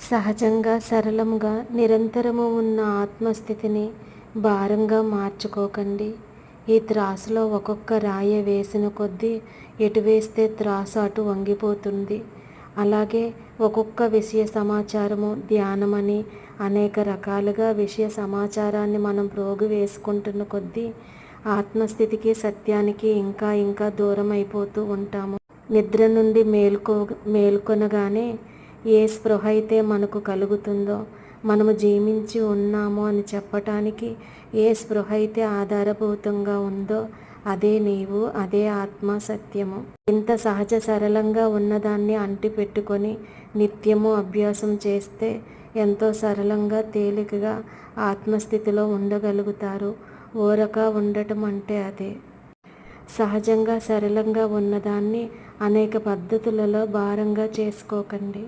సహజంగా సరళంగా నిరంతరము ఉన్న ఆత్మస్థితిని భారంగా మార్చుకోకండి. ఈ త్రాసులో ఒక్కొక్క రాయి వేసిన కొద్దీ ఎటు వేస్తే త్రాసు అటు వంగిపోతుంది. అలాగే ఒక్కొక్క విషయ సమాచారము ధ్యానమని అనేక రకాలుగా విషయ సమాచారాన్ని మనం ప్రోగు వేసుకుంటున్న కొద్దీ ఆత్మస్థితికి సత్యానికి ఇంకా ఇంకా దూరం అయిపోతూ ఉంటాము. నిద్ర నుండి మేల్కో మేల్కొనగానే ఏ స్పృహ అయితే మనకు కలుగుతుందో మనము జీవించి ఉన్నాము అని చెప్పటానికి ఏ స్పృహ అయితే ఆధారభూతంగా ఉందో అదే నీవు అదే ఆత్మ సత్యము. ఇంత సహజ సరళంగా ఉన్నదాన్ని అంటిపెట్టుకొని నిత్యము అభ్యాసం చేస్తే ఎంతో సరళంగా తేలికగా ఆత్మస్థితిలో ఉండగలుగుతారు. ఓరక ఉండటం అంటే అదే. సహజంగా సరళంగా ఉన్నదాన్ని అనేక పద్ధతులలో భారంగా చేసుకోకండి.